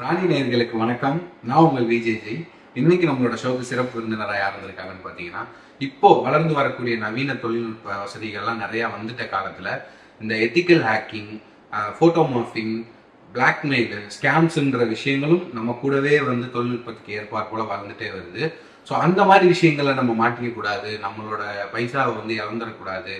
ராணி நேர்களுக்கு வணக்கம். நான் உங்கள் விஜேஜி இன்னைக்கு நம்மளோட ஷோக்கு சிறப்பு விருந்தினராக யார் இருந்திருக்காங்கன்னு பார்த்தீங்கன்னா இப்போ வளர்ந்து வரக்கூடிய நவீன தொழில்நுட்ப வசதிகள்லாம் நிறையா வந்துட்ட காலத்தில் இந்த ethical hacking photo morphing blackmail ஸ்கேம்ஸுன்ற விஷயங்களும் நம்ம கூடவே வந்து தொழில்நுட்பத்துக்கு ஏற்பாடு போல வளர்ந்துட்டே வருது. ஸோ அந்த மாதிரி விஷயங்களை நம்ம மாட்டிக்க கூடாது. நம்மளோட பைசாவை வந்து இழந்துடக்கூடாது.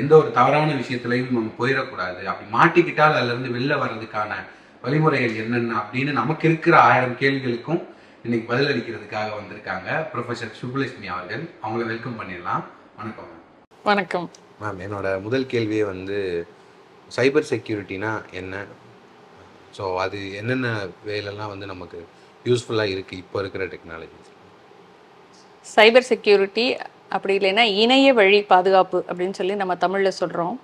எந்த ஒரு தவறான விஷயத்துலையும் நம்ம போயிடக்கூடாது. அப்படி மாட்டிக்கிட்டால் அதுலேருந்து வெளில வர்றதுக்கான வழிமுறைகள் என்னென்ன அப்படின்னு நமக்கு இருக்கிற ஆயிரம் கேள்விகளுக்கும் இன்னைக்கு பதிலளிக்கிறதுக்காக வந்திருக்காங்க ப்ரொஃபசர் சுப்புலட்சுமி அவர்கள். அவங்கள வெல்கம் பண்ணிடலாம். வணக்கம். வணக்கம். மேம் என்னோட முதல் கேள்வியே வந்து சைபர் செக்யூரிட்டினா என்ன? ஸோ அது என்னென்ன வேலைலாம் வந்து நமக்கு யூஸ்ஃபுல்லாக இருக்குது இப்போ இருக்கிற டெக்னாலஜி சைபர் செக்யூரிட்டி அப்படி இல்லைன்னா இணைய வழி பாதுகாப்பு அப்படின்னு சொல்லி நம்ம தமிழில் சொல்கிறோம்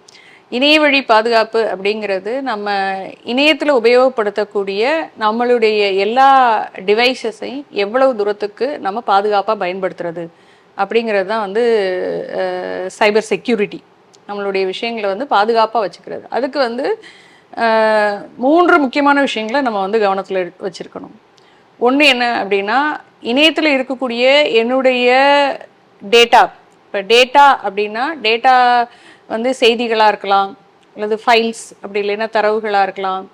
இணைய வழி பாதுகாப்பு அப்படிங்கிறது நம்ம இணையத்தில் உபயோகப்படுத்தக்கூடிய நம்மளுடைய எல்லா டிவைசஸையும் எவ்வளவு தூரத்துக்கு நம்ம பாதுகாப்பாக பயன்படுத்துறது அப்படிங்கிறது தான் வந்து சைபர் செக்யூரிட்டி நம்மளுடைய விஷயங்களை வந்து பாதுகாப்பாக வச்சுக்கிறது. அதுக்கு வந்து மூன்று முக்கியமான விஷயங்களை நம்ம வந்து கவனத்தில் வச்சுருக்கணும். ஒன்று என்ன அப்படின்னா இணையத்தில் இருக்கக்கூடிய என்னுடைய டேட்டா இப்போ டேட்டா அப்படின்னா டேட்டா வந்து செய்திகளாக இருக்கலாம் அல்லது ஃபைல்ஸ் அப்படி இல்லைன்னா தரவுகளாக இருக்கலாம்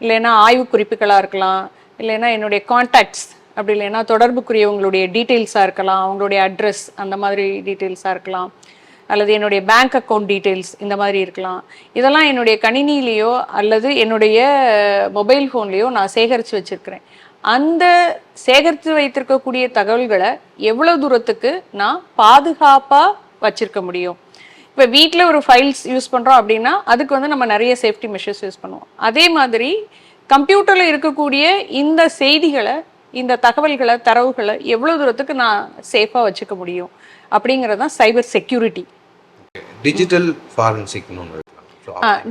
இல்லைன்னா ஆய்வு குறிப்புகளாக இருக்கலாம் இல்லைன்னா என்னுடைய கான்டாக்ட்ஸ் அப்படி இல்லைன்னா தொடர்புக்குரியவங்களுடைய டீட்டெயில்ஸாக இருக்கலாம் அவங்களுடைய அட்ரஸ் அந்த மாதிரி டீட்டெயில்ஸாக இருக்கலாம் அல்லது என்னுடைய பேங்க் அக்கௌண்ட் டீட்டெயில்ஸ் இந்த மாதிரி இருக்கலாம். இதெல்லாம் என்னுடைய கணினிலேயோ அல்லது என்னுடைய மொபைல் ஃபோன்லேயோ நான் சேகரித்து வச்சுருக்கிறேன். அந்த சேகரித்து வைத்திருக்கக்கூடிய தகவல்களை எவ்வளோ தூரத்துக்கு நான் பாதுகாப்பாக வச்சுருக்க முடியும்? இப்போ வீட்டில் ஒரு ஃபைல்ஸ் யூஸ் பண்ணுறோம் அப்படின்னா அதுக்கு வந்து நம்ம நிறைய சேஃப்டி மெஷர்ஸ் யூஸ் பண்ணுவோம். அதே மாதிரி கம்ப்யூட்டரில் இருக்கக்கூடிய இந்த செய்திகளை இந்த தகவல்களை தரவுகளை எவ்வளோ தூரத்துக்கு நான் சேஃபாக வச்சுக்க முடியும்? அப்படிங்கிறது தான் சைபர் செக்யூரிட்டி டிஜிட்டல் ஃபாரன்சிக்னு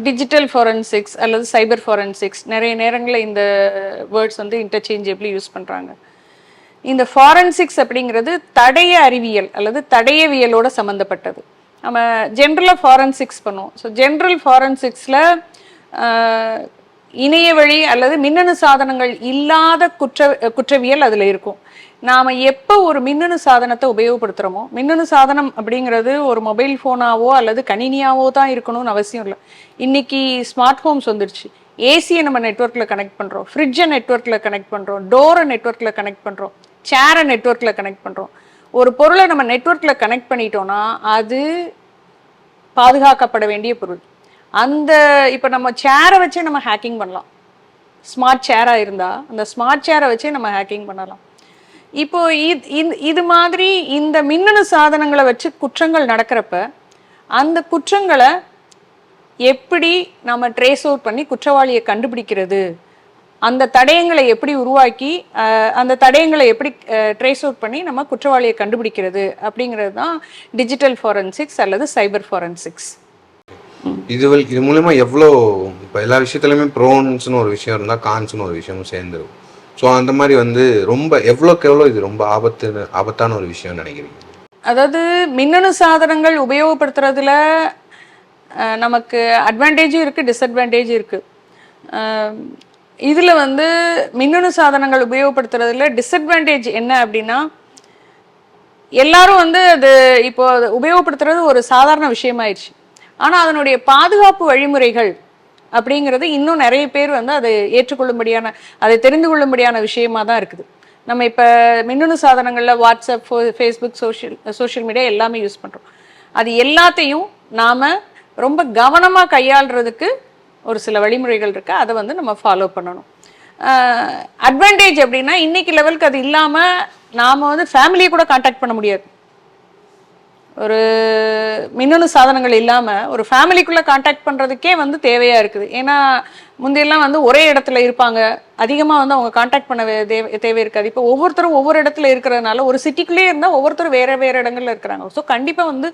டிஜிட்டல் ஃபாரன்சிக்ஸ் அல்லது சைபர் ஃபாரன்சிக்ஸ் நிறைய நேரங்களில் இந்த வேர்ட்ஸ் வந்து இன்டர்சேஞ்சபிளி யூஸ் பண்ணுறாங்க இந்த ஃபாரன்சிக்ஸ் அப்படிங்கிறது தடய அறிவியல் அல்லது தடயவியலோட சம்மந்தப்பட்டது நம்ம ஜென்ரலாக ஃபாரன்சிக்ஸ் பண்ணுவோம். ஸோ ஜென்ரல் ஃபாரன்சிக்ஸில் இணைய வழி அல்லது மின்னணு சாதனங்கள் இல்லாத குற்ற குற்றவியல் அதில் இருக்கும். நாம் எப்போ ஒரு மின்னணு சாதனத்தை உபயோகப்படுத்துகிறோமோ மின்னணு சாதனம் அப்படிங்கிறது ஒரு மொபைல் ஃபோனாவோ அல்லது கணினியாவோ தான் இருக்கணும்னு அவசியம் இல்லை. இன்னைக்கு ஸ்மார்ட் ஹோம்ஸ் வந்துருச்சு. ஏசியை நம்ம நெட்ஒர்க்கில் கனெக்ட் பண்ணுறோம் ஃப்ரிட்ஜை நெட்ஒர்க்கில் கனெக்ட் பண்ணுறோம் டோரை நெட்ஒர்க்கில் கனெக்ட் பண்ணுறோம் சேரை நெட்ஒர்க்கில் கனெக்ட் பண்ணுறோம் ஒரு பொருளை நம்ம நெட்ஒர்க்கில் கனெக்ட் பண்ணிட்டோம்னா அது பாதுகாக்கப்பட வேண்டிய பொருள். அந்த இப்போ நம்ம சேரை வச்சே நம்ம ஹேக்கிங் பண்ணலாம். ஸ்மார்ட் சேராக இருந்தால் அந்த ஸ்மார்ட் சேரை வச்சே நம்ம ஹேக்கிங் பண்ணலாம். இப்போ இது இந்த- இது மாதிரி இந்த மின்னணு சாதனங்களை வச்சு குற்றங்கள் நடக்கிறப்ப அந்த குற்றங்களை எப்படி நம்ம ட்ரேஸ் அவுட் பண்ணி குற்றவாளியை கண்டுபிடிக்கிறது? அந்த தடயங்களை எப்படி உருவாக்கி அந்த தடயங்களை எப்படி ட்ரேஸ் அவுட் பண்ணி நம்ம குற்றவாளியை கண்டுபிடிக்கிறது அப்படிங்கிறது தான் டிஜிட்டல் ஃபாரன்சிக்ஸ் அல்லது சைபர் ஃபாரன்சிக்ஸ் இது இது மூலயமா எவ்வளோ இப்போ எல்லா விஷயத்துலையுமே ப்ரோன்ஸ்னு ஒரு விஷயம் இருந்தால் கான்ஸ்னு ஒரு விஷயமும் சேர்ந்துரும். ஸோ அந்த மாதிரி வந்து ரொம்ப எவ்வளோக்கு எவ்வளோ இது ரொம்ப ஆபத்து ஆபத்தான ஒரு விஷயம்னு நினைக்கிறீங்க? அதாவது மின்னணு சாதனங்கள் உபயோகப்படுத்துறதுல நமக்கு அட்வான்டேஜும் இருக்குது டிஸ்அட்வான்டேஜ் இருக்குது இதில் வந்து மின்னணு சாதனங்கள் உபயோகப்படுத்துறதுல டிஸ்அட்வான்டேஜ் என்ன அப்படின்னா எல்லாரும் வந்து அது இப்போ உபயோகப்படுத்துறது ஒரு சாதாரண விஷயமாயிடுச்சு ஆனால் அதனுடைய பாதுகாப்பு வழிமுறைகள் அப்படிங்கிறது இன்னும் நிறைய பேர் வந்து அதை ஏற்றுக்கொள்ளும்படியான அதை தெரிந்து கொள்ளும்படியான விஷயமா தான் இருக்குது. நம்ம இப்போ மின்னணு சாதனங்களில் WhatsApp Facebook social social media எல்லாமே யூஸ் பண்ணுறோம் அது எல்லாத்தையும் நாம் ரொம்ப கவனமாக கையாளுறதுக்கு ஒரு சில வழிமுறைகள் இருக்குது அதை வந்து நம்ம ஃபாலோ பண்ணணும். அட்வான்டேஜ் அப்படின்னா இன்னைக்கு லெவலுக்கு அது இல்லாமல் நாம் வந்து ஃபேமிலியை கூட காண்டாக்ட் பண்ண முடியாது. ஒரு மின்னணு சாதனங்கள் இல்லாமல் ஒரு ஃபேமிலிக்குள்ளே காண்டாக்ட் பண்ணுறதுக்கே வந்து தேவையாக இருக்குது. ஏன்னா முந்தையெல்லாம் வந்து ஒரே இடத்துல இருப்பாங்க. அதிகமாக வந்து அவங்க காண்டாக்ட் பண்ண தேவை தேவை இருக்காது. இப்போ ஒவ்வொருத்தரும் ஒவ்வொரு இடத்துல இருக்கிறதுனால ஒரு சிட்டிக்குள்ளேயே இருந்தால் ஒவ்வொருத்தரும் வேறு வேறு இடங்கள்ல இருக்கிறாங்க. ஸோ கண்டிப்பாக வந்து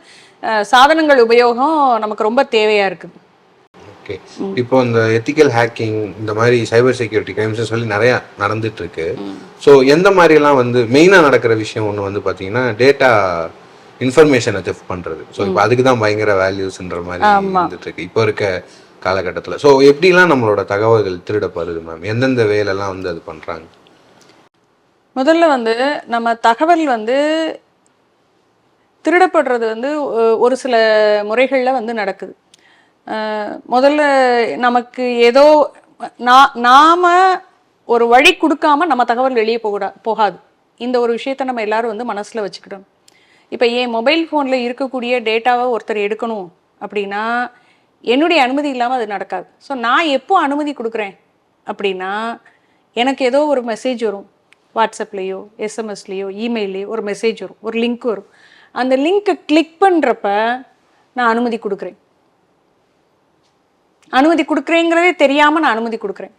சாதனங்கள் உபயோகம் நமக்கு ரொம்ப தேவையாக இருக்குது. ஓகே இப்போ இந்த எத்திக்கல் ஹேக்கிங் இந்த மாதிரி சைபர் செக்யூரிட்டி கிரைம்ஸ் சொல்லி நிறைய நடந்துட்டு இருக்கு ஸோ எந்த மாதிரிலாம் வந்து மெயினாக நடக்கிற விஷயம் ஒன்று வந்து பார்த்தீங்கன்னா டேட்டா இன்ஃபர்மேஷனை தெஃப்ட் பண்றது. ஸோ இப்போ அதுக்கு தான் பயங்கர வேல்யூஸ்ன்ற மாதிரி வந்துட்டு இருக்கு இப்போ இருக்க காலகட்டத்தில். ஸோ எப்படிலாம் நம்மளோட தகவல்கள் திருடப்படுது மேம் எந்தெந்த வேலைலாம் வந்து அது பண்ணுறாங்க முதல்ல வந்து நம்ம தகவல் வந்து திருடப்படுறது வந்து ஒரு சில முறைகளில் வந்து நடக்குது. முதல்ல நமக்கு ஏதோ நாம ஒரு வழி கொடுக்காம நம்ம தகவல் வெளியே போகா போகாது. இந்த ஒரு விஷயத்த நம்ம எல்லாரும் வந்து மனசில் வச்சுக்கிட்டோம் இப்போ என் மொபைல் ஃபோனில் இருக்கக்கூடிய டேட்டாவை ஒருத்தர் எடுக்கணும் அப்படின்னா என்னுடைய அனுமதி இல்லாமல் அது நடக்காது. ஸோ நான் எப்போ அனுமதி கொடுக்குறேன் அப்படின்னா எனக்கு ஏதோ ஒரு மெசேஜ் வரும். வாட்ஸ்அப்லேயோ எஸ்எம்எஸ்லேயோ இமெயிலையோ ஒரு மெசேஜ் வரும். ஒரு லிங்க் வரும். அந்த லிங்க்கை கிளிக் பண்ணுறப்ப நான் அனுமதி கொடுக்குறேன். அனுமதி கொடுக்குறேங்கிறதே தெரியாமல் நான் அனுமதி கொடுக்குறேன்.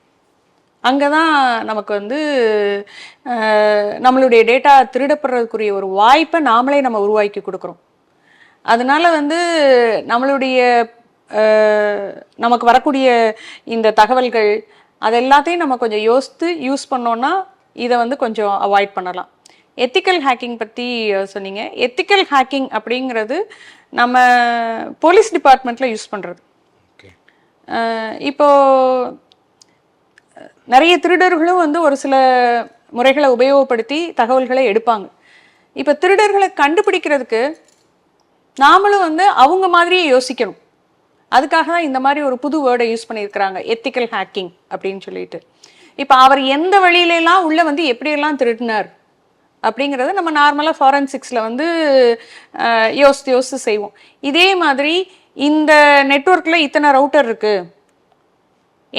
அங்கே தான் நமக்கு வந்து நம்மளுடைய டேட்டா திருடப்படுறதுக்குரிய ஒரு வாய்ப்பை நாமளே நம்ம உருவாக்கி கொடுக்குறோம். அதனால வந்து நம்மளுடைய நமக்கு வரக்கூடிய இந்த தகவல்கள் அது எல்லாத்தையும் நம்ம கொஞ்சம் யோசித்து யூஸ் பண்ணோன்னா இதை வந்து கொஞ்சம் அவாய்ட் பண்ணலாம். எத்திக்கல் ஹேக்கிங் பற்றி சொன்னீங்க. எத்திக்கல் ஹேக்கிங் அப்படிங்கிறது நம்ம போலீஸ் டிபார்ட்மெண்ட்டில் யூஸ் பண்ணுறது இப்போ நிறைய திருடர்களும் வந்து ஒரு சில முறைகளை உபயோகப்படுத்தி தகவல்களை எடுப்பாங்க. இப்போ திருடர்களை கண்டுபிடிக்கிறதுக்கு நாமளும் வந்து அவங்க மாதிரியே யோசிக்கணும். அதுக்காக தான் இந்த மாதிரி ஒரு புது வேர்டை யூஸ் பண்ணியிருக்கிறாங்க எத்திக்கல் ஹேக்கிங் அப்படின்னு சொல்லிட்டு. இப்போ அவர் எந்த வழியிலெல்லாம் உள்ளே வந்து எப்படியெல்லாம் திருடினார் அப்படிங்கிறத நம்ம நார்மலாக ஃபாரன்சிக்ஸில் வந்து யோசித்து யோசித்து செய்வோம். இதே மாதிரி இந்த நெட்வொர்க்கில் இத்தனை ரவுட்டர் இருக்குது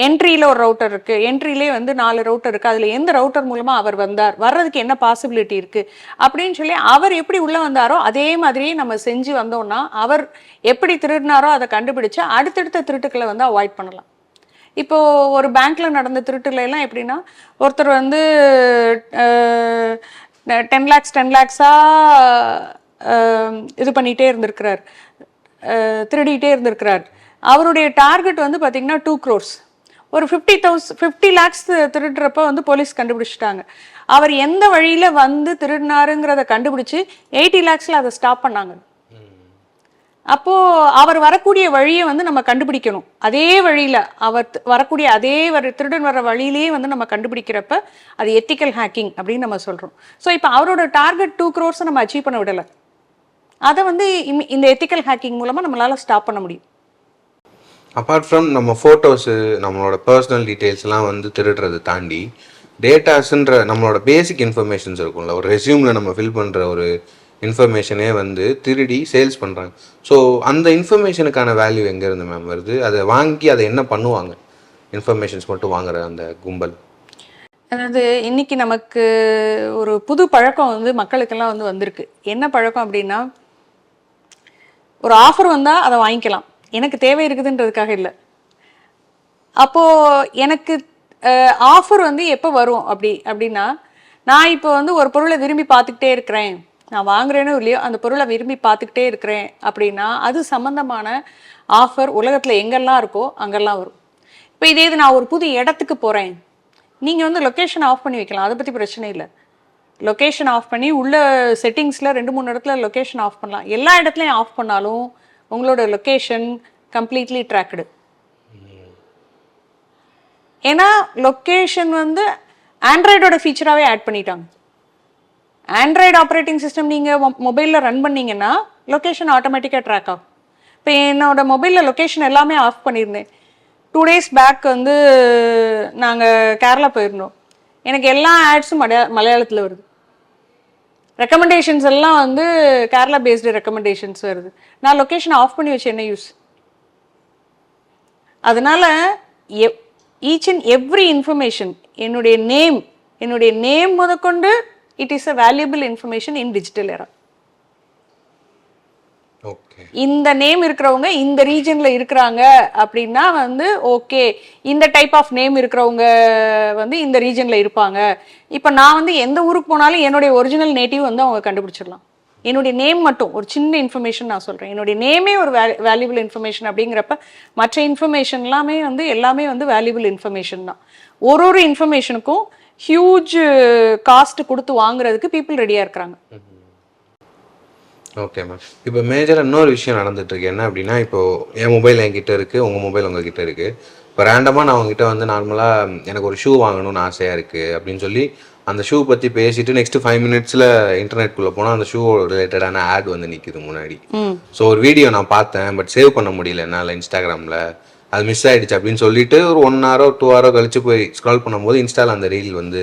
என்ட்ரியில் ஒரு ரவுட்டர் இருக்குது என்ட்ரிலே வந்து நாலு ரவுட்டர் இருக்குது அதில் எந்த ரவுட்டர் மூலமாக அவர் வந்தார்? வர்றதுக்கு என்ன பாசிபிலிட்டி இருக்குது அப்படின்னு சொல்லி அவர் எப்படி உள்ளே வந்தாரோ அதே மாதிரியே நம்ம செஞ்சு வந்தோம்னா அவர் எப்படி திருடினாரோ அதை கண்டுபிடிச்சு அடுத்தடுத்த திருட்டுக்களை வந்து அவாய்ட் பண்ணலாம். இப்போ ஒரு பேங்க்கில் நடந்த திருட்டுலெல்லாம் எப்படின்னா ஒருத்தர் வந்து டென் லேக்ஸ் டென் லேக்ஸாக இது பண்ணிகிட்டே இருந்திருக்கிறார். திருடிகிட்டே திருடிட்டே இருந்திருக்கிறார். அவருடைய டார்கெட் வந்து பார்த்தீங்கன்னா டூ க்ரோர்ஸ் ஒரு ஃபிஃப்டி தௌஸ் ஃபிஃப்டி லேக்ஸ் திருடுறப்ப வந்து போலீஸ் கண்டுபிடிச்சிட்டாங்க. அவர் எந்த வழியில வந்து திருடினாருங்கிறத கண்டுபிடிச்சு எயிட்டி லேக்ஸில் அதை ஸ்டாப் பண்ணாங்க. அப்போ அவர் வரக்கூடிய வழியை வந்து நம்ம கண்டுபிடிக்கணும். அதே வழியில அவர் வரக்கூடிய அதே வர திருடன் வர வழியிலேயே வந்து நம்ம கண்டுபிடிக்கிறப்ப அது எத்திக்கல் ஹேக்கிங் அப்படின்னு நம்ம சொல்றோம். ஸோ இப்போ அவரோட டார்கெட் டூ க்ரோர்ஸை நம்ம அச்சீவ் பண்ண விடலை. அதை வந்து இந்த எத்திக்கல் ஹேக்கிங் மூலமா நம்மளால ஸ்டாப் பண்ண முடியும். அப்பார்ட் ஃப்ரம் நம்ம ஃபோட்டோஸு நம்மளோட பர்சனல் டீட்டெயில்ஸ்லாம் வந்து திருடுறதை தாண்டி டேட்டாஸ்ன்ற நம்மளோட பேசிக் இன்ஃபர்மேஷன்ஸ் இருக்கும்ல ஒரு ரெஸ்யூமில் நம்ம ஃபில் பண்ணுற ஒரு இன்ஃபர்மேஷனே வந்து திருடி சேல்ஸ் பண்ணுறாங்க ஸோ அந்த இன்ஃபர்மேஷனுக்கான வேல்யூ எங்கேருந்து மேம் வருது? அதை வாங்கி அதை என்ன பண்ணுவாங்க? இன்ஃபர்மேஷன்ஸ் மட்டும் வாங்குற அந்த கும்பல். அதாவது இன்னைக்கு நமக்கு ஒரு புது பழக்கம் வந்து மக்களுக்கெல்லாம் வந்து வந்திருக்கு. என்ன பழக்கம் அப்படின்னா ஒரு ஆஃபர் வந்தால் அதை வாங்கிக்கலாம். எனக்கு தேவை இருக்குதுன்றதுக்காக இல்லை. அப்போது எனக்கு ஆஃபர் வந்து எப்போ வரும் அப்படி அப்படின்னா நான் இப்போ வந்து ஒரு பொருளை விரும்பி பார்த்துக்கிட்டே இருக்கிறேன். நான் வாங்குறேனோ இல்லையோ அந்த பொருளை விரும்பி பார்த்துக்கிட்டே இருக்கிறேன் அப்படின்னா அது சம்மந்தமான ஆஃபர் உலகத்தில் எங்கெல்லாம் இருக்கோ அங்கெல்லாம் வரும். இப்போ இதே இது நான் ஒரு புது இடத்துக்கு போகிறேன் நீங்கள் வந்து லொக்கேஷன் ஆஃப் பண்ணி வைக்கலாம். அதை பற்றி பிரச்சனை இல்லை. லொக்கேஷன் ஆஃப் பண்ணி உள்ள செட்டிங்ஸில் ரெண்டு மூணு இடத்துல லொக்கேஷன் ஆஃப் பண்ணலாம். எல்லா இடத்துலையும் ஆஃப் பண்ணாலும் உங்களோட லொக்கேஷன் கம்ப்ளீட்லி ட்ராக்டு ஏன்னா லொக்கேஷன் வந்து ஆண்ட்ராய்டோட ஃபீச்சராகவே ஆட் பண்ணிட்டாங்க. ஆண்ட்ராய்டு ஆப்ரேட்டிங் சிஸ்டம் நீங்கள் மொபைலில் ரன் பண்ணீங்கன்னா லொக்கேஷன் ஆட்டோமேட்டிக்காக ட்ராக் ஆகும். இப்போ என்னோட மொபைலில் லொக்கேஷன் எல்லாமே ஆஃப் பண்ணியிருந்தேன். டூ டேஸ் பேக் வந்து நாங்கள் கேரளா போயிருந்தோம். எனக்கு எல்லா ஆட்ஸும் மலையா மலையாளத்தில் வருது. ரெக்கமெண்டேஷன்ஸ் எல்லாம் வந்து கேரளா பேஸ்டு ரெக்கமெண்டேஷன்ஸ் வருது. நான் லொக்கேஷன் ஆஃப் பண்ணி வச்சு என்ன யூஸ் அதனால ஈச் அண்ட் எவ்ரி இன்ஃபர்மேஷன் என்னுடைய நேம் என்னுடைய நேம் முதற்கொண்டு it is a valuable information in digital era இந்த நேம் இருக்கிறவங்க இந்த ரீஜன்ல இருக்கிறாங்க அப்படின்னா வந்து ஓகே இந்த டைப் ஆஃப் நேம் இருக்கிறவங்க வந்து இந்த ரீஜன்ல இருப்பாங்க. இப்போ நான் வந்து எந்த ஊருக்கு போனாலும் என்னுடைய ஒரிஜினல் நேட்டிவ் வந்து அவங்க கண்டுபிடிச்சிடலாம். என்னுடைய நேம் மட்டும் ஒரு சின்ன இன்ஃபர்மேஷன் நான் சொல்றேன். என்னுடைய நேமே ஒரு வேல்யூபிள் இன்ஃபர்மேஷன் அப்படிங்கிறப்ப மற்ற இன்ஃபர்மேஷன் எல்லாமே வந்து எல்லாமே வந்து வேல்யூபிள் இன்ஃபர்மேஷன் தான். ஒரு ஒரு இன்ஃபர்மேஷனுக்கும் ஹியூஜ் காஸ்ட் கொடுத்து வாங்குறதுக்கு பீப்புள் ரெடியா இருக்கிறாங்க. ஓகே மேம் இப்போ மேஜராக இன்னொரு விஷயம் நடந்துட்டு இருக்கு என்ன அப்படின்னா இப்போ என் மொபைல் என்கிட்ட இருக்கு. உங்க மொபைல் உங்ககிட்ட இருக்கு. இப்போ ரேண்டமாக நான் உங்ககிட்ட வந்து நார்மலாக எனக்கு ஒரு ஷூ வாங்கணும்னு ஆசையாக இருக்கு அப்படின்னு சொல்லி அந்த ஷூ பற்றி பேசிட்டு நெக்ஸ்ட் ஃபைவ் மினிட்ஸில் இன்டர்நெட்குள்ளே போனால் அந்த ஷூ ரிலேட்டடான ஆட் வந்து நிற்கிது முன்னாடி. ஸோ ஒரு வீடியோ நான் பார்த்தேன் பட் சேவ் பண்ண முடியல என்னால் இன்ஸ்டாகிராமில் அது மிஸ் ஆயிடுச்சு அப்படின்னு சொல்லிட்டு ஒரு ஒன் ஹவரோ டூ ஹவரோ கழிச்சு போய் ஸ்க்ரால் பண்ணும்போது இன்ஸ்டால அந்த ரீல் வந்து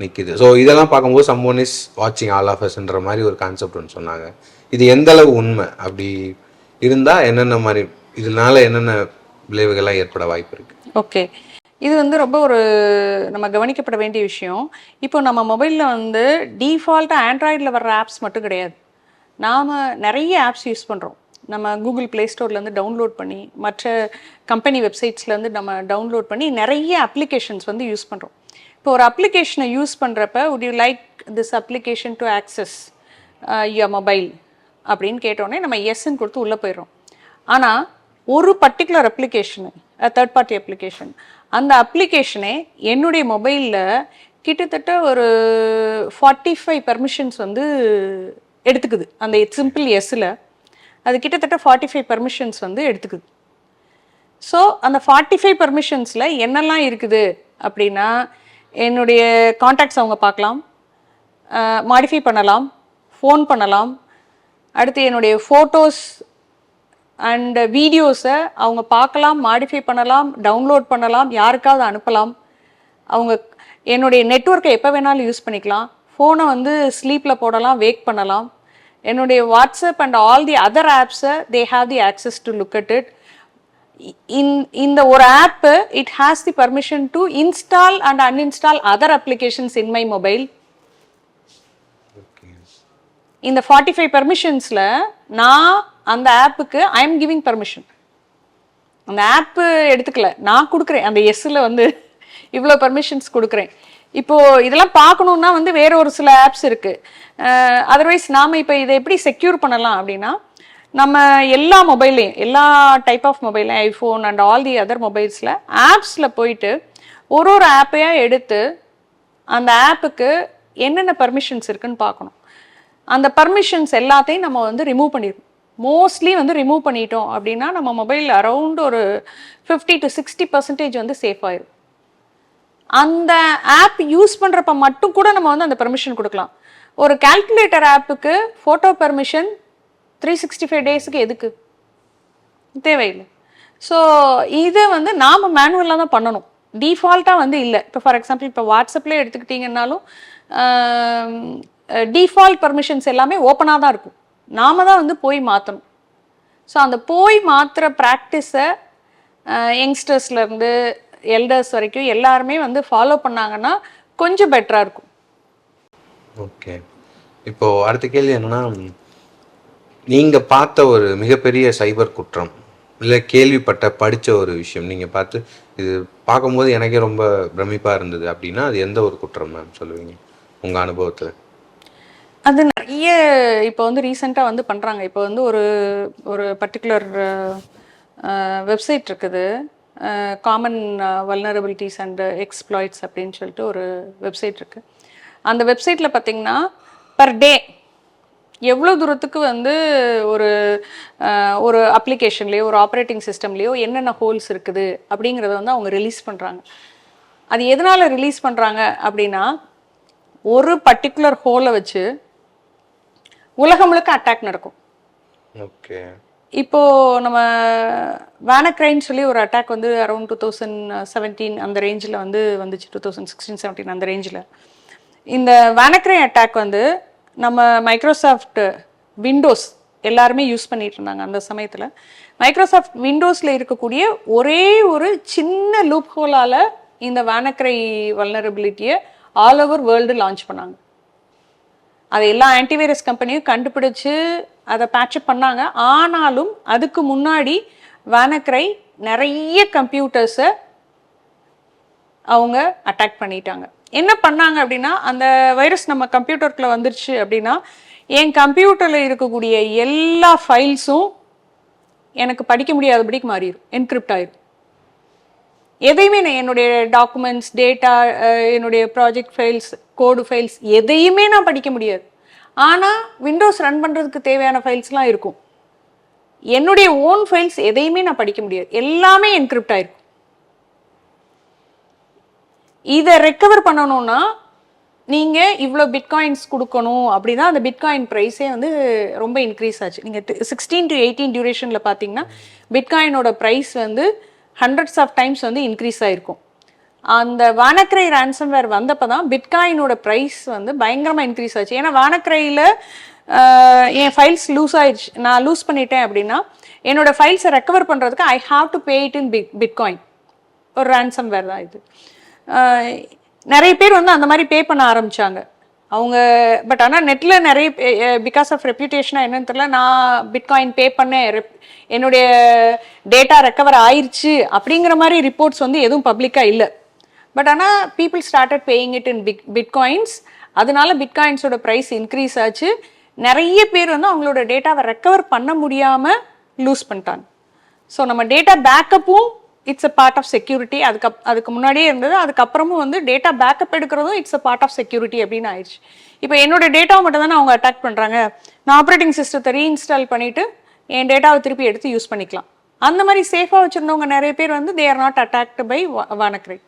நிற்கிது ஸோ இதெல்லாம் பார்க்கும்போது சம்மோன் இஸ் வாட்சிங் ஆல் ஆஃப் அஸ்ன்ற மாதிரி ஒரு கான்செப்ட் ஒன்று சொன்னாங்க. இது எந்த அளவு உண்மை? அப்படி இருந்தால் என்னென்ன மாதிரி இதனால என்னென்ன விளைவுகள்லாம் ஏற்பட வாய்ப்பு இருக்கு? ஓகே. இது வந்து ரொம்ப ஒரு நம்ம கவனிக்கப்பட வேண்டிய விஷயம். இப்போ நம்ம மொபைலில் வந்து டீஃபால்ட்டாக ஆண்ட்ராய்டில் வர்ற ஆப்ஸ் மட்டும் கிடையாது. நாம் நிறைய ஆப்ஸ் யூஸ் பண்ணுறோம் நம்ம கூகுள் ப்ளே ஸ்டோர்லேருந்து டவுன்லோட் பண்ணி மற்ற கம்பெனி வெப்சைட்ஸ்லேருந்து நம்ம டவுன்லோட் பண்ணி நிறைய அப்ளிகேஷன்ஸ் வந்து யூஸ் பண்ணுறோம் இப்போ ஒரு அப்ளிகேஷனை யூஸ் பண்ணுறப்ப would you like this application to access your mobile அப்படின்னு கேட்டோடனே நம்ம எஸ்ன்னு கொடுத்து உள்ளே போயிடுறோம். ஆனால் ஒரு particular application third party application அந்த அப்ளிகேஷனே என்னுடைய மொபைலில் கிட்டத்தட்ட ஒரு ஃபார்ட்டி ஃபைவ் பர்மிஷன்ஸ் வந்து எடுத்துக்குது. அந்த சிம்பிள் எஸ்ஸில் அது கிட்டத்தட்ட ஃபார்ட்டி ஃபைவ் பர்மிஷன்ஸ் வந்து எடுத்துக்குது. ஸோ அந்த ஃபார்ட்டி ஃபைவ் பர்மிஷன்ஸில் என்னெல்லாம் இருக்குது அப்படின்னா என்னுடைய காண்டாக்ட்ஸ் அவங்க பார்க்கலாம் மாடிஃபை பண்ணலாம் ஃபோன் பண்ணலாம் அடுத்து என்னுடைய ஃபோட்டோஸ் அண்ட் வீடியோஸை அவங்க பார்க்கலாம் மாடிஃபை பண்ணலாம் டவுன்லோட் பண்ணலாம் யாருக்காவது அனுப்பலாம். அவங்க என்னுடைய நெட்வொர்க்கை எப்போ வேணாலும் யூஸ் பண்ணிக்கலாம். ஃபோனை வந்து ஸ்லீப்பில் போடலாம் வேக் பண்ணலாம். என்னுடைய WhatsApp and all the other ஆப்ஸை they have the access to look at it in இந்த ஒரு app it has the permission to install and uninstall other applications in my mobile இந்த ஃபார்ட்டி ஃபைவ் பர்மிஷன்ஸில் நான் அந்த ஆப்புக்கு I am giving permission அந்த app எடுத்துக்கல. நான் கொடுக்குறேன். அந்த எஸ்ஸில் வந்து இவ்வளோ பர்மிஷன்ஸ் கொடுக்குறேன். இப்போது இதெல்லாம் பார்க்கணுன்னா வந்து வேற ஒரு சில ஆப்ஸ் இருக்குது அதர்வைஸ் நாம் இப்போ இதை எப்படி செக்யூர் பண்ணலாம் அப்படின்னா நம்ம எல்லா மொபைல்லையும் எல்லா type of மொபைலையும் iPhone and all the other மொபைல்ஸில் ஆப்ஸில் போயிட்டு ஒரு ஒரு ஆப்பையாக எடுத்து அந்த ஆப்புக்கு என்னென்ன பர்மிஷன்ஸ் இருக்குன்னு பார்க்கணும். அந்த பர்மிஷன்ஸ் எல்லாத்தையும் நம்ம வந்து ரிமூவ் பண்ணிடணும் மோஸ்ட்லி வந்து ரிமூவ் பண்ணிட்டோம் அப்படின்னா நம்ம மொபைல் அரௌண்ட் ஒரு ஃபிஃப்டி டு சிக்ஸ்டி பர்சன்டேஜ் வந்து சேஃப் ஆயிரும். அந்த ஆப் யூஸ் பண்ணுறப்ப மட்டும் கூட நம்ம வந்து அந்த பெர்மிஷன் கொடுக்கலாம். ஒரு calculator ஆப்புக்கு photo permission three sixty five டேஸுக்கு எதுக்கு? தேவையில்லை. ஸோ இதை வந்து நாம் மேனுவலாக தான் பண்ணணும். டிஃபால்ட்டாக வந்து இல்லை. இப்போ ஃபார் எக்ஸாம்பிள் இப்போ வாட்ஸ்அப்லேயே எடுத்துக்கிட்டிங்கன்னாலும் டிஃபால்ட் பர்மிஷன்ஸ் எல்லாமே ஓப்பனாக தான் இருக்கும். நாம தான் வந்து போய் மாற்றணும் ஸோ அந்த போய் மாற்றுற ப்ராக்டிஸை யங்ஸ்டர்ஸ்லேருந்து எல்டர்ஸ் வரைக்கும் எல்லாருமே வந்து ஃபாலோ பண்ணாங்கன்னா கொஞ்சம் பெட்டராக இருக்கும். ஓகே இப்போ அடுத்த கேள்வி என்னன்னா நீங்க பார்த்த ஒரு மிகப்பெரிய சைபர் குற்றம் இல்லை கேள்விப்பட்ட படித்த ஒரு விஷயம் நீங்கள் பார்த்து இது பார்க்கும்போது எனக்கே ரொம்ப பிரமிப்பாக இருந்தது அப்படின்னா அது எந்த ஒரு குற்றம் மேம் சொல்லுவீங்க? உங்கள் அனுபவத்தில். அது நிறைய இப்போ வந்து ரீசெண்டாக வந்து பண்ணுறாங்க இப்போ வந்து ஒரு ஒரு பர்டிகுலர் வெப்சைட் இருக்குது. காமன் வல்னரபிலிட்டிஸ் அண்ட் எக்ஸ்ப்ளாய்ட்ஸ் அப்படின்னு சொல்லிட்டு ஒரு வெப்சைட் இருக்குது அந்த வெப்சைட்டில் பார்த்தீங்கன்னா பர் டே எவ்வளோ தூரத்துக்கு வந்து ஒரு ஒரு அப்ளிகேஷன்லேயோ ஒரு ஆப்ரேட்டிங் சிஸ்டம்லேயோ என்னென்ன ஹோல்ஸ் இருக்குது அப்படிங்கிறத வந்து அவங்க ரிலீஸ் பண்ணுறாங்க அது எதனால் ரிலீஸ் பண்ணுறாங்க அப்படின்னா ஒரு பர்டிகுலர் ஹோலை வச்சு உலகம் முழுக்க அட்டாக் நடக்கும். ஓகே இப்போ நம்ம வேனக்ரைன்னு சொல்லி ஒரு அட்டாக் வந்து அரௌண்ட் டூ தௌசண்ட் செவன்டீன் அந்த ரேஞ்சில் வந்து வந்துச்சு. டூ தௌசண்ட் சிக்ஸ்டீன் செவன்டீன் அந்த ரேஞ்சில் இந்த வேனக்ரை அட்டாக் வந்து நம்ம மைக்ரோசாஃப்ட் விண்டோஸ் எல்லாருமே யூஸ் பண்ணிட்டு இருந்தாங்க அந்த சமயத்தில். மைக்ரோசாஃப்ட் விண்டோஸில் இருக்கக்கூடிய ஒரே ஒரு சின்ன லூப் ஹோலால் இந்த வேனக்ரை வல்னரபிலிட்டியை ஆல் ஓவர் வேர்ல்டு லான்ச் பண்ணாங்க. அதை எல்லா ஆன்டிவைரஸ் கம்பெனியும் கண்டுபிடிச்சு அதை பேட்சப் பண்ணாங்க. ஆனாலும் அதுக்கு முன்னாடி வேனக்ரை நிறைய கம்ப்யூட்டர்ஸை அவங்க அட்டாக் பண்ணிட்டாங்க. என்ன பண்ணாங்க அப்படின்னா அந்த வைரஸ் நம்ம கம்ப்யூட்டருக்குள்ள வந்துருச்சு அப்படின்னா என் கம்ப்யூட்டரில் இருக்கக்கூடிய எல்லா ஃபைல்ஸும் எனக்கு படிக்க முடியாதபடிக்கு மாறிடும் என்கிரிப்ட் ஆயிடும் எதையுமே நான் என்னுடைய டாக்குமெண்ட்ஸ் டேட்டா என்னுடைய ப்ராஜெக்ட் ஃபைல்ஸ் கோடு ஃபைல்ஸ் எதையுமே நான் படிக்க முடியாது. ஆனால் விண்டோஸ் ரன் பண்ணுறதுக்கு தேவையான ஃபைல்ஸ்லாம் இருக்கும். என்னுடைய ஓன் ஃபைல்ஸ் எதையுமே நான் படிக்க முடியாது. எல்லாமே என்கிரிப்ட் ஆயிருக்கும். இதை ரெக்கவர் பண்ணணும்னா நீங்கள் இவ்வளோ பிட்காயின்ஸ் கொடுக்கணும் அப்படின்னா அந்த பிட்காயின் ப்ரைஸே வந்து ரொம்ப இன்க்ரீஸ் ஆச்சு. நீங்கள் சிக்ஸ்டீன் டு எயிட்டீன் டியூரேஷனில் பார்த்தீங்கன்னா பிட்காயினோட ப்ரைஸ் வந்து ஹண்ட்ரட்ஸ் ஆஃப் டைம்ஸ் வந்து இன்க்ரீஸ் ஆகிருக்கும் அந்த வானக்ரை ரேன்சம்வேர் வந்தப்போ தான் பிட்காயினோட ப்ரைஸ் வந்து பயங்கரமாக இன்க்ரீஸ் ஆச்சு. ஏன்னா வானக்ரையில் என் ஃபைல்ஸ் லூஸ் ஆயிடுச்சு. நான் லூஸ் பண்ணிட்டேன் அப்படின்னா என்னோட ஃபைல்ஸை ரெக்கவர் பண்ணுறதுக்கு I have to pay it in bit bitcoin ஒரு ரேன்சம்வேர் தான் இது. நிறைய பேர் வந்து அந்த மாதிரி பே பண்ண ஆரம்பித்தாங்க அவங்க பட் ஆனால் நெட்டில் நிறைய பிகாஸ் ஆஃப் ரெப்யூட்டேஷனாக என்னன்னு தெரியல நான் பிட்காயின் பே பண்ணேன். என்னுடைய டேட்டா ரெக்கவர் ஆயிடுச்சு அப்படிங்கிற மாதிரி ரிப்போர்ட்ஸ் வந்து எதுவும் பப்ளிக்காக இல்லை. பட் ஆனால் people started paying it in bit bitcoins அதனால பிட்காயின்ஸோட ப்ரைஸ் இன்க்ரீஸ் ஆச்சு. நிறைய பேர் வந்து அவங்களோட டேட்டாவை ரெக்கவர் பண்ண முடியாமல் லூஸ் பண்ணிட்டாங்க. ஸோ நம்ம data பேக்கப்பும் it's a part of security அதுக்கு அதுக்கு முன்னாடியே இருந்தது. அதுக்கப்புறமும் வந்து data backup எடுக்கிறதும் it's a part of security அப்படின்னு ஆயிடுச்சு. இப்போ என்னோட டேட்டாவை மட்டும் தானே அவங்க அட்டாக் பண்ணுறாங்க நான் ஆப்ரேட்டிங் சிஸ்டத்தை ரீஇன்ஸ்டால் பண்ணிவிட்டு என் டேட்டாவை திருப்பி எடுத்து யூஸ் பண்ணிக்கலாம். அந்த மாதிரி சேஃபாக வச்சுருந்தவங்க நிறைய பேர் வந்து they are not attacked by WannaCry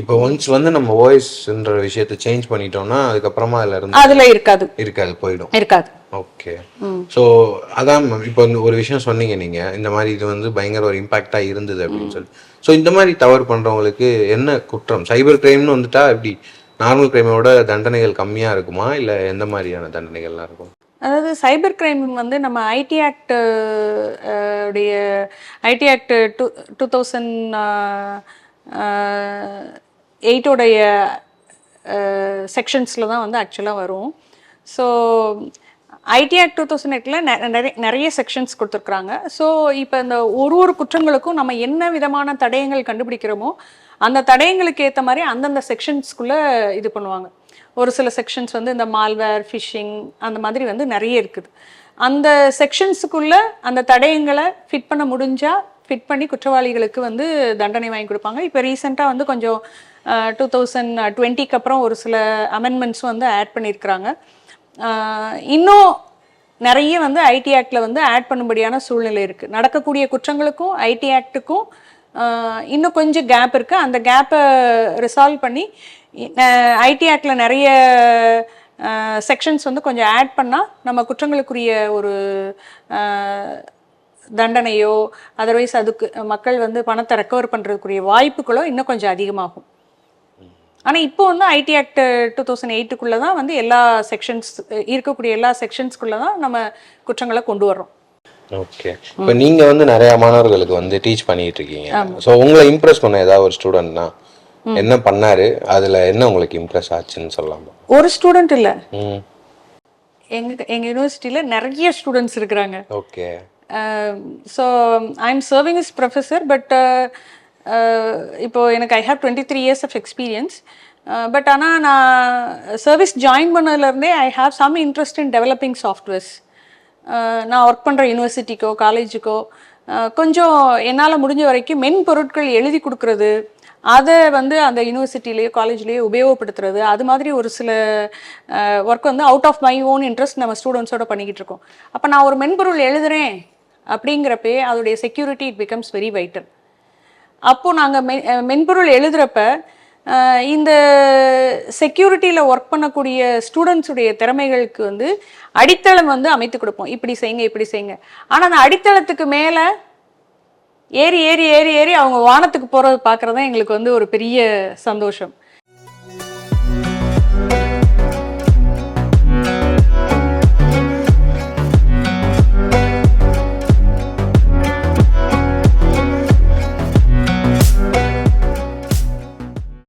இப்போ ஒன்ஸ் வந்து நம்ம வாய்ஸ்ன்ற விஷயத்தை சேஞ்ச் பண்ணிட்டோம்னா அதுக்கப்புறமா அதுல இருந்து அதில் இருக்காது. இருக்காது போயிடும். இருக்காது. ஓகே ஸோ அதான் இப்போ ஒரு விஷயம் சொன்னீங்க நீங்க இந்த மாதிரி இது வந்து பயங்கர ஒரு இம்பாக்டா இருந்தது அப்படின்னு சொல்லி. ஸோ இந்த மாதிரி தவறு பண்றவங்களுக்கு என்ன குற்றம்? சைபர் கிரைம்னு வந்துட்டா எப்படி? நார்மல் கிரைமோட தண்டனைகள் கம்மியா இருக்குமா? இல்ல எந்த மாதிரியான தண்டனைகள்லாம் இருக்கும்? அதாவது சைபர் கிரைம் வந்து நம்ம ஐடி ஆக்ட் உடைய IT act two two thousand எயிட்டோடைய செக்ஷன்ஸில் தான் வந்து ஆக்சுவலாக வரும். So IT act two thousand எயிட்டில் நிறைய நிறைய செக்ஷன்ஸ் கொடுத்துருக்குறாங்க. ஸோ இப்போ இந்த ஒரு ஒரு குற்றங்களுக்கும் நம்ம என்ன விதமான தடயங்கள் கண்டுபிடிக்கிறோமோ அந்த தடயங்களுக்கு ஏற்ற மாதிரி அந்தந்த செக்ஷன்ஸ்குள்ளே இது பண்ணுவாங்க. ஒரு சில செக்ஷன்ஸ் வந்து இந்த மால்வேர் ஃபிஷிங் அந்த மாதிரி வந்து நிறைய இருக்குது. அந்த செக்ஷன்ஸுக்குள்ளே அந்த தடயங்களை ஃபிட் பண்ண முடிஞ்சால் ஃபிட் பண்ணி குற்றவாளிகளுக்கு வந்து தண்டனை வாங்கி கொடுப்பாங்க. இப்போ ரீசெண்டாக வந்து கொஞ்சம் டூ தௌசண்ட் டுவெண்ட்டிக்கு அப்புறம் ஒரு சில அமெண்ட்மெண்ட்ஸும் வந்து ஆட் பண்ணியிருக்கிறாங்க இன்னும் நிறைய வந்து ஐடி ஆக்டில் வந்து ஆட் பண்ணும்படியான சூழ்நிலை இருக்குது நடக்கக்கூடிய குற்றங்களுக்கும் ஐடி ஆக்டுக்கும் இன்னும் கொஞ்சம் கேப் இருக்குது அந்த கேப்பை ரிசால்வ் பண்ணி ஐடி ஆக்டில் நிறைய செக்ஷன்ஸ் வந்து கொஞ்சம் ஆட் பண்ணால் நம்ம குற்றங்களுக்குரிய ஒரு தண்டனையோ அதர்வைஸ் அதுக்கு மக்கள் வந்து பணத்தை ரெக்கவர் பண்ணுறதுக்குரிய வாய்ப்புகளோ இன்னும் கொஞ்சம் அதிகமாகும். ஆனால் இப்போ வந்து ஐடி ஆக்ட் டூ தௌசண்ட் எயிட்டுக்குள்ளே தான் வந்து எல்லா செக்ஷன்ஸ் இருக்கக்கூடிய எல்லா செக்ஷன்ஸ்குள்ளே தான் நம்ம குற்றங்களை கொண்டு வர்றோம். ஓகே இப்போ நீங்க வந்து நிறைய மாணவர்களுக்கு வந்து டீச் பண்ணிட்டு இருக்கீங்க. ஸோ உங்களை இம்ப்ரெஸ் பண்ண ஏதாவது ஒரு ஸ்டூடெண்ட்னா என்ன பண்ணாரு? அதுல என்ன உங்களுக்கு இம்ப்ரெஸ் ஆச்சுன்னு சொல்லலாமா. ஒரு ஸ்டூடெண்ட் இல்லை. ம். எங்கள் எங்கள் யூனிவர்சிட்டியில் நிறைய ஸ்டூடெண்ட்ஸ் இருக்கிறாங்க. Okay so I am serving is professor but இப்போ எனக்கு I have twenty three years of experience but ஆனால் நான் service join பண்ணதுலேருந்தே I have some interest in developing softwares நான் ஒர்க் பண்ணுற யூனிவர்சிட்டிக்கோ காலேஜுக்கோ கொஞ்சம் என்னால் முடிஞ்ச வரைக்கும் மென்பொருட்கள் எழுதி கொடுக்கறது அதை வந்து அந்த யூனிவர்சிட்டிலேயோ காலேஜ்லேயோ உபயோகப்படுத்துறது அது மாதிரி ஒரு சில uh, ஒர்க் வந்து out of my own interest நம்ம ஸ்டூடெண்ட்ஸோட பண்ணிக்கிட்டு இருக்கோம். அப்போ நான் ஒரு மென்பொருள் எழுதுகிறேன் அப்படிங்கிறப்பே அதோடைய security it becomes very vital அப்போது நாங்கள் மெ மென்பொருள் எழுதுகிறப்ப இந்த செக்யூரிட்டியில் ஒர்க் பண்ணக்கூடிய ஸ்டூடெண்ட்ஸுடைய திறமைகளுக்கு வந்து அடித்தளம் வந்து அமைத்து கொடுப்போம். இப்படி செய்யுங்க இப்படி செய்யுங்க. ஆனால் அந்த அடித்தளத்துக்கு மேலே ஏறி ஏறி ஏறி ஏறி அவங்க வானத்துக்கு போகிறது பார்க்குறது தான் எங்களுக்கு வந்து ஒரு பெரிய சந்தோஷம்.